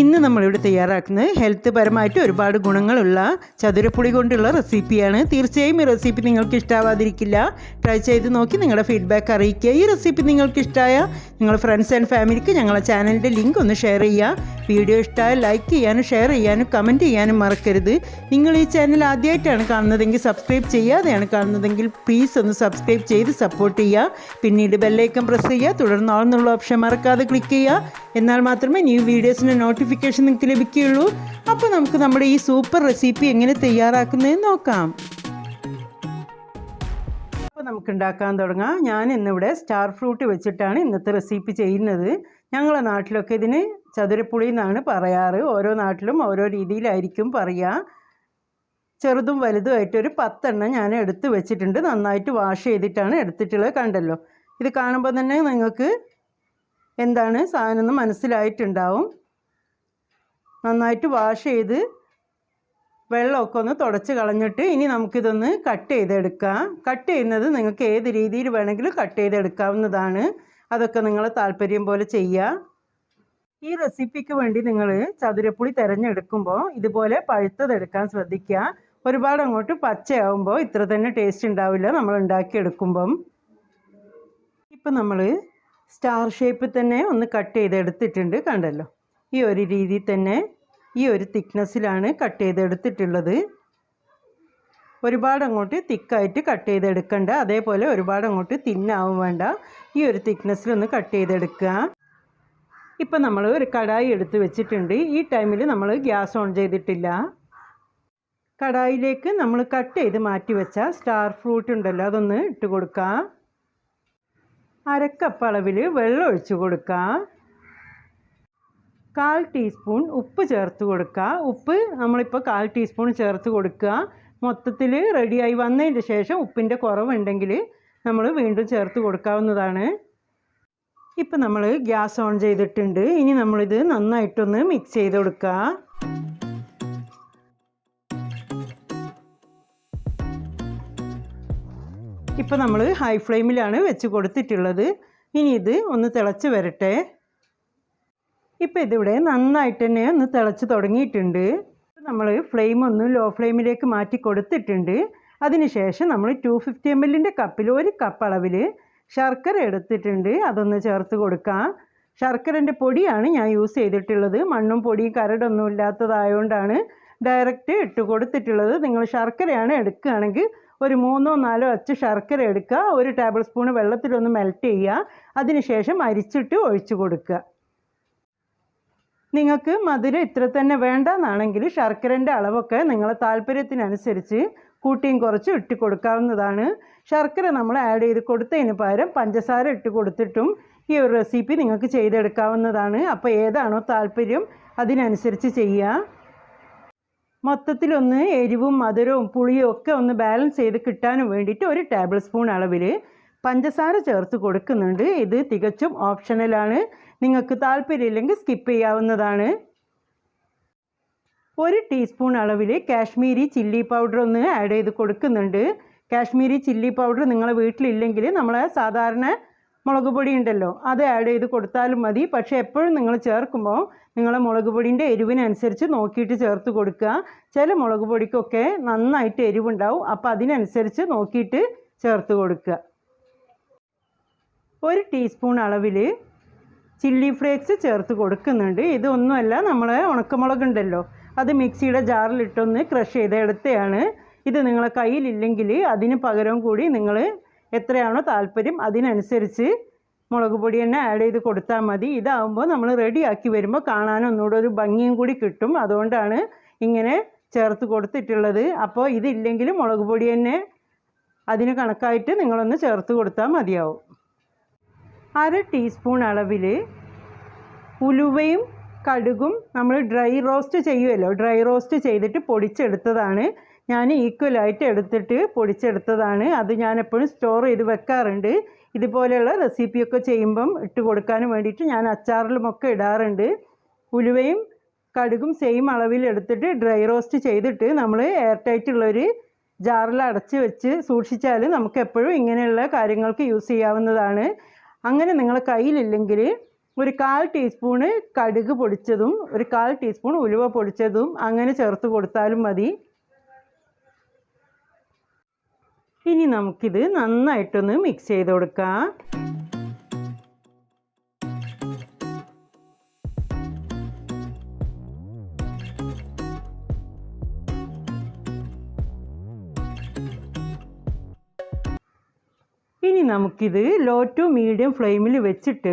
ഇന്ന് നമ്മളിവിടെ തയ്യാറാക്കുന്നത് ഹെൽത്ത് പരമായിട്ട് ഒരുപാട് ഗുണങ്ങളുള്ള ചതുരപ്പുളി കൊണ്ടുള്ള റെസിപ്പിയാണ് തീർച്ചയായും ഈ റെസിപ്പി നിങ്ങൾക്ക് ഇഷ്ടാവാതിരിക്കില്ല. ട്രൈ ചെയ്ത് നോക്കി നിങ്ങളുടെ ഫീഡ്ബാക്ക് അറിയിക്കുക. ഈ റെസിപ്പി നിങ്ങൾക്ക് ഇഷ്ടമായ നിങ്ങളുടെ ഫ്രണ്ട്സ് ആൻഡ് ഫാമിലിക്ക് ഞങ്ങളുടെ ചാനലിന്റെ ലിങ്ക് ഒന്ന് ഷെയർ ചെയ്യുക. വീഡിയോ ഇഷ്ടമായ ലൈക്ക് ചെയ്യാനും ഷെയർ ചെയ്യാനും കമന്റ് ചെയ്യാനും മറക്കരുത്. നിങ്ങൾ ഈ ചാനൽ ആദ്യമായിട്ടാണ് കാണുന്നതെങ്കിൽ സബ്സ്ക്രൈബ് ചെയ്യാതെയാണ് കാണുന്നതെങ്കിൽ പ്ലീസ് ഒന്ന് സബ്സ്ക്രൈബ് ചെയ്ത് സപ്പോർട്ട് ചെയ്യുക. പിന്നീട് ബെല്ലൈക്കൺ പ്രസ് ചെയ്യുക. തുടർന്ന് ആളെന്നുള്ള ഓപ്ഷൻ മറക്കാതെ ക്ലിക്ക് ചെയ്യുക. എന്നാൽ മാത്രമേ ന്യൂ വീഡിയോസിന്റെ നോട്ടിഫിക്കേഷൻ നിങ്ങൾക്ക് ലഭിക്കുകയുള്ളൂ. അപ്പോൾ നമുക്ക് നമ്മുടെ ഈ സൂപ്പർ റെസിപ്പി എങ്ങനെ തയ്യാറാക്കുന്നതെന്ന് നോക്കാം. അപ്പോൾ നമുക്ക് ഉണ്ടാക്കാൻ തുടങ്ങാം. ഞാൻ ഇന്നിവിടെ സ്റ്റാർ ഫ്രൂട്ട് വെച്ചിട്ടാണ് ഇന്നത്തെ റെസിപ്പി ചെയ്യുന്നത്. ഞങ്ങളെ നാട്ടിലൊക്കെ ഇതിന് ചതുരപ്പുളി എന്നാണ് പറയാറ്. ഓരോ നാട്ടിലും ഓരോ രീതിയിലായിരിക്കും പറയുക ചെറുതും വലുതുമായിട്ട് ഒരു പത്തെണ്ണം ഞാൻ എടുത്ത് വെച്ചിട്ടുണ്ട്. നന്നായിട്ട് വാഷ് ചെയ്തിട്ടാണ് എടുത്തിട്ടുള്ളത് കണ്ടല്ലോ. ഇത് കാണുമ്പോൾ തന്നെ നിങ്ങൾക്ക് എന്താണ് സാധനം മനസ്സിലായിട്ടുണ്ടാവും. നന്നായിട്ട് വാഷ് ചെയ്ത് വെള്ളമൊക്കെ ഒന്ന് തുടച്ച് കളഞ്ഞിട്ട് ഇനി നമുക്കിതൊന്ന് കട്ട് ചെയ്തെടുക്കാം. കട്ട് ചെയ്യുന്നത് നിങ്ങൾക്ക് ഏത് രീതിയിൽ വേണമെങ്കിലും കട്ട് ചെയ്തെടുക്കാവുന്നതാണ്. അതൊക്കെ നിങ്ങൾ താല്പര്യം പോലെ ചെയ്യുക ഈ റെസിപ്പിക്ക് വേണ്ടി നിങ്ങൾ ചതുരപ്പുളി തിരഞ്ഞെടുക്കുമ്പോൾ ഇതുപോലെ പഴുത്തതെടുക്കാൻ ശ്രദ്ധിക്കുക. ഒരുപാട് അങ്ങോട്ട് പച്ചയാവുമ്പോൾ ഇത്ര തന്നെ ടേസ്റ്റ് ഉണ്ടാവില്ല നമ്മൾ ഉണ്ടാക്കിയെടുക്കുമ്പം. ഇപ്പം നമ്മൾ സ്റ്റാർ ഷേപ്പിൽ തന്നെ ഒന്ന് കട്ട് ചെയ്തെടുത്തിട്ടുണ്ട് കണ്ടല്ലോ. ഈ ഒരു രീതിയിൽ തന്നെ ഈ ഒരു തിക്നെസ്സിലാണ് കട്ട് ചെയ്തെടുത്തിട്ടുള്ളത്. ഒരുപാട് അങ്ങോട്ട് തിക്കായിട്ട് കട്ട് ചെയ്തെടുക്കണ്ട. അതേപോലെ ഒരുപാട് അങ്ങോട്ട് തിന്നാവും വേണ്ട. ഈ ഒരു തിക്നെസ്സിലൊന്ന് കട്ട് ചെയ്തെടുക്കുക. ഇപ്പം നമ്മൾ ഒരു കടായി എടുത്ത് വെച്ചിട്ടുണ്ട്. ഈ ടൈമിൽ നമ്മൾ ഗ്യാസ് ഓൺ ചെയ്തിട്ടില്ല. കടായിലേക്ക് നമ്മൾ കട്ട് ചെയ്ത് മാറ്റി വെച്ച സ്റ്റാർ ഫ്രൂട്ട് ഉണ്ടല്ലോ അതൊന്ന് ഇട്ട് കൊടുക്കുക. അരക്കപ്പ് അളവിൽ വെള്ളം ഒഴിച്ചു കൊടുക്കുക. കാൽ ടീസ്പൂൺ ഉപ്പ് ചേർത്ത് കൊടുക്കുക. ഉപ്പ് നമ്മളിപ്പോൾ കാൽ ടീസ്പൂൺ ചേർത്ത് കൊടുക്കുക. മൊത്തത്തിൽ റെഡിയായി വന്നതിന് ശേഷം ഉപ്പിന്റെ കുറവുണ്ടെങ്കിൽ നമ്മൾ വീണ്ടും ചേർത്ത് കൊടുക്കാവുന്നതാണ്. ഇപ്പം നമ്മൾ ഗ്യാസ് ഓൺ ചെയ്തിട്ടുണ്ട്. ഇനി നമ്മളിത് നന്നായിട്ടൊന്ന് മിക്സ് ചെയ്ത് കൊടുക്കുക. ഇപ്പം നമ്മൾ ഹൈ ഫ്ലെയിമിലാണ് വെച്ച് കൊടുത്തിട്ടുള്ളത്. ഇനി ഇത് ഒന്ന് തിളച്ച് വരട്ടെ. ഇപ്പം ഇതിവിടെ നന്നായിട്ട് തന്നെ ഒന്ന് തിളച്ച് തുടങ്ങിയിട്ടുണ്ട്. നമ്മൾ ഫ്ലെയിം ഒന്ന് ലോ ഫ്ലെയിമിലേക്ക് മാറ്റി കൊടുത്തിട്ടുണ്ട്. അതിനുശേഷം നമ്മൾ ടു ഫിഫ്റ്റി എം എല്ലിന്റെ കപ്പിൽ ഒരു കപ്പ് അളവിൽ ശർക്കര എടുത്തിട്ടുണ്ട്. അതൊന്ന് ചേർത്ത് കൊടുക്കാം. ശർക്കരന്റെ പൊടിയാണ് ഞാൻ യൂസ് ചെയ്തിട്ടുള്ളത്. മണ്ണും പൊടിയും കരടൊന്നും ഇല്ലാത്തതായതുകൊണ്ടാണ് ഡയറക്റ്റ് ഇട്ട് കൊടുത്തിട്ടുള്ളത്. നിങ്ങൾ ശർക്കരയാണ് എടുക്കുകയാണെങ്കിൽ ഒരു മൂന്നോ നാലോ അച്ച് ശർക്കര എടുക്കുക. ഒരു ടേബിൾ സ്പൂൺ വെള്ളത്തിലൊന്ന് മെൽറ്റ് ചെയ്യുക. അതിനുശേഷം അരിച്ചിട്ട് ഒഴിച്ചു കൊടുക്കുക. നിങ്ങൾക്ക് മധുരം ഇത്ര തന്നെ വേണ്ടെന്നാണെങ്കിൽ ശർക്കരന്റെ അളവൊക്കെ നിങ്ങളെ താല്പര്യത്തിനനുസരിച്ച് കൂട്ടിയും കുറച്ച് ഇട്ട് കൊടുക്കാവുന്നതാണ്. ശർക്കര നമ്മൾ ആഡ് ചെയ്ത് കൊടുത്തതിന് പകരം പഞ്ചസാര ഇട്ട് കൊടുത്തിട്ടും ഈ ഒരു റെസിപ്പി നിങ്ങൾക്ക് ചെയ്തെടുക്കാവുന്നതാണ്. അപ്പോൾ ഏതാണോ താല്പര്യം അതിനനുസരിച്ച് ചെയ്യുക. മൊത്തത്തിലൊന്ന് എരിവും മധുരവും പുളിയും ഒക്കെ ഒന്ന് ബാലൻസ് ചെയ്ത് കിട്ടാനും വേണ്ടിയിട്ട് ഒരു ടേബിൾ സ്പൂൺ അളവിൽ പഞ്ചസാര ചേർത്ത് കൊടുക്കുന്നുണ്ട്. ഇത് തികച്ചും ഓപ്ഷണലാണ്. നിങ്ങൾക്ക് താല്പര്യമില്ലെങ്കിൽ സ്കിപ്പ് ചെയ്യാവുന്നതാണ്. ഒരു ടീസ്പൂൺ അളവിൽ കാശ്മീരി ചില്ലി പൗഡർ ഒന്ന് ആഡ് ചെയ്ത് കൊടുക്കുന്നുണ്ട്. കാശ്മീരി ചില്ലി പൗഡർ നിങ്ങളെ വീട്ടിലില്ലെങ്കിൽ നമ്മൾ സാധാരണ മുളക് പൊടി ഉണ്ടല്ലോ അത് ആഡ് ചെയ്ത് കൊടുത്താലും മതി. പക്ഷേ എപ്പോഴും നിങ്ങൾ ചേർക്കുമ്പോൾ നിങ്ങളെ മുളക് പൊടിന്റെ എരിവിനനുസരിച്ച് നോക്കിയിട്ട് ചേർത്ത് കൊടുക്കുക. ചില മുളക് പൊടിക്കൊക്കെ നന്നായിട്ട് എരിവുണ്ടാവും. അപ്പോൾ അതിനനുസരിച്ച് നോക്കിയിട്ട് ചേർത്ത് കൊടുക്കുക. ഒരു ടീസ്പൂൺ അളവിൽ ചില്ലി ഫ്ലേക്സ് ചേർത്ത് കൊടുക്കുന്നുണ്ട്. ഇതൊന്നുമല്ല നമ്മൾ ഉണക്കമുളക് ഉണ്ടല്ലോ അത് മിക്സിയുടെ ജാറിലിട്ടൊന്ന് ക്രഷ് ചെയ്തെടുത്തതാണ് ഇത് നിങ്ങളെ കയ്യിലില്ലെങ്കിൽ അതിന് പകരം കൂടി നിങ്ങൾ എത്രയാണോ താല്പര്യം അതിനനുസരിച്ച് മുളക് പൊടി തന്നെ ആഡ് ചെയ്ത് കൊടുത്താൽ മതി. ഇതാകുമ്പോൾ നമ്മൾ റെഡിയാക്കി വരുമ്പോൾ കാണാൻ ഒന്നുകൂടെ ഒരു ഭംഗിയും കൂടി കിട്ടും. അതുകൊണ്ടാണ് ഇങ്ങനെ ചേർത്ത് കൊടുത്തിട്ടുള്ളത്. അപ്പോൾ ഇതില്ലെങ്കിൽ മുളക് പൊടി തന്നെ അതിന് കണക്കായിട്ട് നിങ്ങളൊന്ന് ചേർത്ത് കൊടുത്താൽ മതിയാവും. അര ടീസ്പൂൺ അളവിൽ ഉലുവയും കടുകും നമ്മൾ ഡ്രൈ റോസ്റ്റ് ചെയ്യുമല്ലോ ഡ്രൈ റോസ്റ്റ് ചെയ്തിട്ട് പൊടിച്ചെടുത്തതാണ്. ഞാൻ ഈക്വലായിട്ട് എടുത്തിട്ട് പൊടിച്ചെടുത്തതാണ്. അത് ഞാൻ എപ്പോഴും സ്റ്റോർ ചെയ്ത് വെക്കാറുണ്ട്. ഇതുപോലെയുള്ള റെസിപ്പിയൊക്കെ ചെയ്യുമ്പം ഇട്ട് കൊടുക്കാൻ വേണ്ടിയിട്ട് ഞാൻ അച്ചാറിലുമൊക്കെ ഇടാറുണ്ട്. ഉലുവയും കടുകും സെയിം അളവിൽ എടുത്തിട്ട് ഡ്രൈ റോസ്റ്റ് ചെയ്തിട്ട് നമ്മൾ എയർ ടൈറ്റുള്ളൊരു ജാറിൽ അടച്ച് വെച്ച് സൂക്ഷിച്ചാൽ നമുക്ക് എപ്പോഴും ഇങ്ങനെയുള്ള കാര്യങ്ങൾക്ക് യൂസ് ചെയ്യാവുന്നതാണ്. അങ്ങനെ നിങ്ങളെ കയ്യിലില്ലെങ്കിൽ ഒരു കാൽ ടീസ്പൂണ് കടുക് പൊടിച്ചതും ഒരു കാൽ ടീസ്പൂൺ ഉലുവ പൊടിച്ചതും അങ്ങനെ ചേർത്ത് കൊടുത്താലും മതി. ഇനി നമുക്കിത് നന്നായിട്ടൊന്ന് മിക്സ് ചെയ്ത് കൊടുക്കാം. ഇനി നമുക്കിത് ലോ ടു മീഡിയം ഫ്ലെയിമിൽ വെച്ചിട്ട്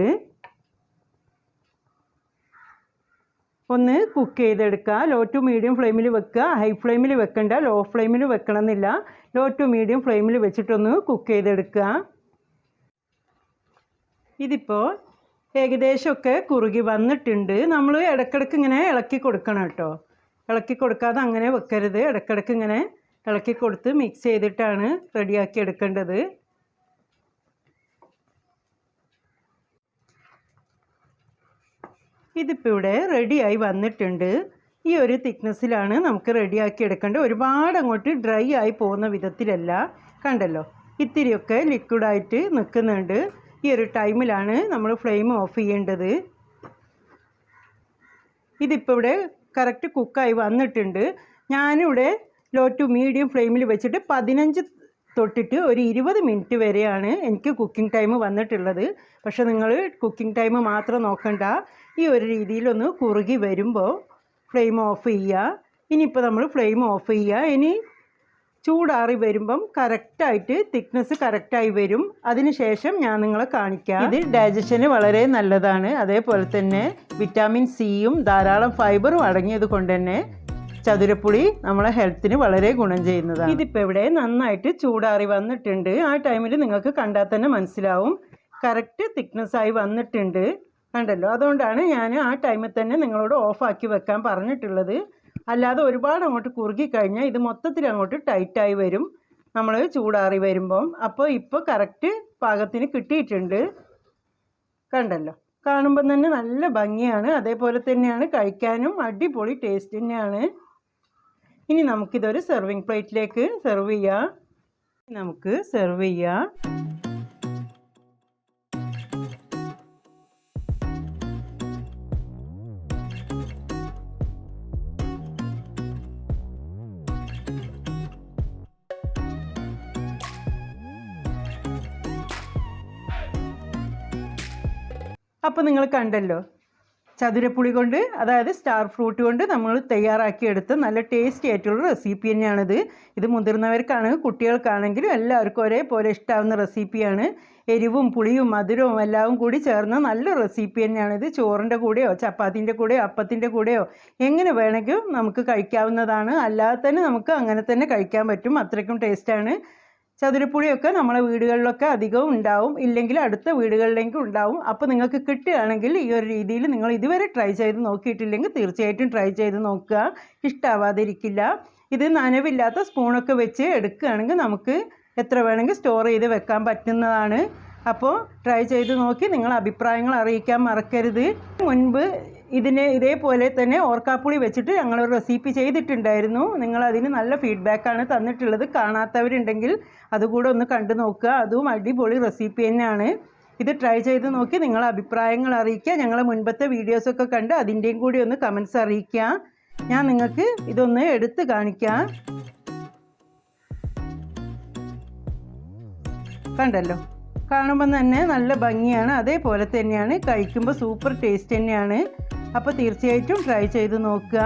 ഒന്ന് കുക്ക് ചെയ്തെടുക്കുക. ലോ ടു മീഡിയം ഫ്ലെയിമിൽ വെക്കുക. ഹൈ ഫ്ലെയിമിൽ വെക്കണ്ട. ലോ ഫ്ലെയിമിൽ വെക്കണമെന്നില്ല ലോ ടു മീഡിയം ഫ്ലെയിമിൽ വെച്ചിട്ടൊന്ന് കുക്ക് ചെയ്തെടുക്കുക. ഇതിപ്പോൾ ഏകദേശമൊക്കെ കുറുകി വന്നിട്ടുണ്ട്. നമ്മൾ ഇടക്കിടക്ക് ഇങ്ങനെ ഇളക്കി കൊടുക്കണം കേട്ടോ. ഇളക്കി കൊടുക്കാതെ അങ്ങനെ വെക്കരുത്. ഇടക്കിടക്ക് ഇങ്ങനെ ഇളക്കി കൊടുത്ത് മിക്സ് ചെയ്തിട്ടാണ് റെഡിയാക്കി എടുക്കേണ്ടത്. ഇതിപ്പോൾ ഇവിടെ റെഡിയായി വന്നിട്ടുണ്ട്. ഈ ഒരു തിക്നെസ്സിലാണ് നമുക്ക് റെഡിയാക്കി എടുക്കേണ്ടത്. ഒരുപാട് അങ്ങോട്ട് ഡ്രൈ ആയി പോകുന്ന വിധത്തിലല്ല. കണ്ടല്ലോ? ഇത്തിരിയൊക്കെ ലിക്വിഡായിട്ട് നിൽക്കുന്നുണ്ട്. ഈ ഒരു ടൈമിലാണ് നമ്മൾ ഫ്ലെയിം ഓഫ് ചെയ്യേണ്ടത്. ഇതിപ്പോൾ ഇവിടെ കറക്റ്റ് കുക്കായി വന്നിട്ടുണ്ട്. ഞാനിവിടെ ലോ ടു മീഡിയം ഫ്ലെയിമിൽ വെച്ചിട്ട് പതിനഞ്ച് തൊട്ടിട്ട് ഒരു ഇരുപത് മിനിറ്റ് വരെയാണ് എനിക്ക് കുക്കിംഗ് ടൈം വന്നിട്ടുള്ളത്. പക്ഷേ നിങ്ങൾ കുക്കിംഗ് ടൈം മാത്രം നോക്കണ്ട. ഈ ഒരു രീതിയിലൊന്ന് കുറുകി വരുമ്പോൾ ഫ്ലെയിം ഓഫ് ചെയ്യുക. ഇനിയിപ്പോൾ നമ്മൾ ഫ്ലെയിം ഓഫ് ചെയ്യുക. ഇനി ചൂടാറി വരുമ്പം കറക്റ്റായിട്ട് തിക്നെസ് കറക്റ്റായി വരും. അതിനുശേഷം ഞാൻ നിങ്ങളെ കാണിക്കാം. ഇത് ഡൈജഷന് വളരെ നല്ലതാണ്. അതേപോലെ തന്നെ വിറ്റാമിൻ സിയും ധാരാളം ഫൈബറും അടങ്ങിയത് കൊണ്ട് തന്നെ ചതുരപ്പുളി നമ്മളെ ഹെൽത്തിന് വളരെ ഗുണം ചെയ്യുന്നതാണ്. ഇതിപ്പോൾ ഇവിടെ നന്നായിട്ട് ചൂടാറി വന്നിട്ടുണ്ട്. ആ ടൈമിൽ നിങ്ങൾക്ക് കണ്ടാൽ തന്നെ മനസ്സിലാവും. കറക്റ്റ് തിക്നെസ് ആയി വന്നിട്ടുണ്ട്. കണ്ടല്ലോ? അതുകൊണ്ടാണ് ഞാൻ ആ ടൈമിൽ തന്നെ നിങ്ങളോട് ഓഫാക്കി വെക്കാൻ പറഞ്ഞിട്ടുള്ളത്. അല്ലാതെ ഒരുപാട് അങ്ങോട്ട് കുറുകി കഴിഞ്ഞാൽ ഇത് മൊത്തത്തിൽ അങ്ങോട്ട് ടൈറ്റായി വരും. നമ്മൾ ചൂടാറി വരുമ്പം. അപ്പോൾ ഇപ്പോൾ കറക്റ്റ് പാകത്തിന് കിട്ടിയിട്ടുണ്ട്. കണ്ടല്ലോ? കാണുമ്പം തന്നെ നല്ല ഭംഗിയാണ്. അതേപോലെ തന്നെയാണ് കഴിക്കാനും അടിപൊളി ടേസ്റ്റ് തന്നെയാണ്. ഇനി നമുക്കിതൊരു സെർവിങ് പ്ലേറ്റിലേക്ക് സെർവ് ചെയ്യാം. നമുക്ക് സെർവ് ചെയ്യാം. അപ്പോൾ നിങ്ങൾ കണ്ടല്ലോ ചതുരപ്പുളി കൊണ്ട് അതായത് സ്റ്റാർ ഫ്രൂട്ട് കൊണ്ട് നമ്മൾ തയ്യാറാക്കിയെടുത്ത നല്ല ടേസ്റ്റി ആയിട്ടുള്ള റെസിപ്പി തന്നെയാണിത്. ഇത് മുതിർന്നവർക്കാണ് കുട്ടികൾക്കാണെങ്കിലും എല്ലാവർക്കും ഒരേപോലെ ഇഷ്ടമാവുന്ന റെസിപ്പിയാണ് എരിവും പുളിയും മധുരവും എല്ലാം കൂടി ചേർന്ന നല്ല റെസിപ്പി തന്നെയാണിത്. ചോറിന്റെ കൂടെയോ ചപ്പാത്തിന്റെ കൂടെയോ അപ്പത്തിന്റെ കൂടെയോ എങ്ങനെ വേണമെങ്കിലും നമുക്ക് കഴിക്കാവുന്നതാണ്. അല്ലാതെ തന്നെ നമുക്ക് അങ്ങനെ തന്നെ കഴിക്കാൻ പറ്റും. അത്രയ്ക്കും ടേസ്റ്റാണ് ചതുരപ്പുളിയൊക്കെ നമ്മളെ വീടുകളിലൊക്കെ അധികവും ഉണ്ടാവും. ഇല്ലെങ്കിൽ അടുത്ത വീടുകളിലേക്കും ഉണ്ടാവും. അപ്പോൾ നിങ്ങൾക്ക് കിട്ടുകയാണെങ്കിൽ ഈ ഒരു രീതിയിൽ നിങ്ങൾ ഇതുവരെ ട്രൈ ചെയ്ത് നോക്കിയിട്ടില്ലെങ്കിൽ തീർച്ചയായിട്ടും ട്രൈ ചെയ്ത് നോക്കുക. ഇഷ്ടാവാതിരിക്കില്ല. ഇത് നനവില്ലാത്ത സ്പൂണൊക്കെ വെച്ച് എടുക്കുകയാണെങ്കിൽ നമുക്ക് എത്ര വേണമെങ്കിൽ സ്റ്റോർ ചെയ്ത് വെക്കാൻ പറ്റുന്നതാണ്. അപ്പോൾ ട്രൈ ചെയ്ത് നോക്കി. നിങ്ങൾ അഭിപ്രായങ്ങൾ അറിയിക്കാൻ മറക്കരുത്. മുൻപ് ഇതിന് ഇതേപോലെ തന്നെ ഓർക്കാപ്പുളി വെച്ചിട്ട് ഞങ്ങളൊരു റെസിപ്പി ചെയ്തിട്ടുണ്ടായിരുന്നു. നിങ്ങൾ അതിന് നല്ല ഫീഡ്ബാക്കാണ് തന്നിട്ടുള്ളത്. കാണാത്തവരുണ്ടെങ്കിൽ അതുകൂടെ ഒന്ന് കണ്ടു നോക്കുക. അതും അടിപൊളി റെസിപ്പി തന്നെയാണ്. ഇത് ട്രൈ ചെയ്ത് നോക്കി നിങ്ങളെ അഭിപ്രായങ്ങൾ അറിയിക്കുക. ഞങ്ങളെ മുൻപത്തെ വീഡിയോസൊക്കെ കണ്ട് അതിന്റെയും കൂടി ഒന്ന് കമൻസ് അറിയിക്കുക. ഞാൻ നിങ്ങൾക്ക് ഇതൊന്ന് എടുത്ത് കാണിക്കാം. കണ്ടല്ലോ? കാണുമ്പോൾ തന്നെ നല്ല ഭംഗിയാണ്. അതേപോലെ തന്നെയാണ്. കഴിക്കുമ്പോൾ സൂപ്പർ ടേസ്റ്റ് തന്നെയാണ്. അപ്പോൾ തീർച്ചയായിട്ടും ട്രൈ ചെയ്ത് നോക്കുക.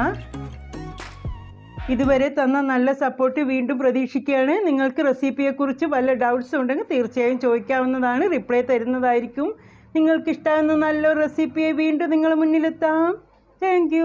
ഇതുവരെ തന്ന നല്ല സപ്പോർട്ട് വീണ്ടും പ്രതീക്ഷിക്കുകയാണ്. നിങ്ങൾക്ക് റെസിപ്പിയെക്കുറിച്ച് വല്ല ഡൗട്ട്സ് ഉണ്ടെങ്കിൽ തീർച്ചയായും ചോദിക്കാവുന്നതാണ്. റിപ്ലൈ തരുന്നതായിരിക്കും. നിങ്ങൾക്ക് ഇഷ്ടമാകുന്ന നല്ലൊരു റെസിപ്പിയെ വീണ്ടും നിങ്ങളുടെ മുന്നിലെത്താം. താങ്ക്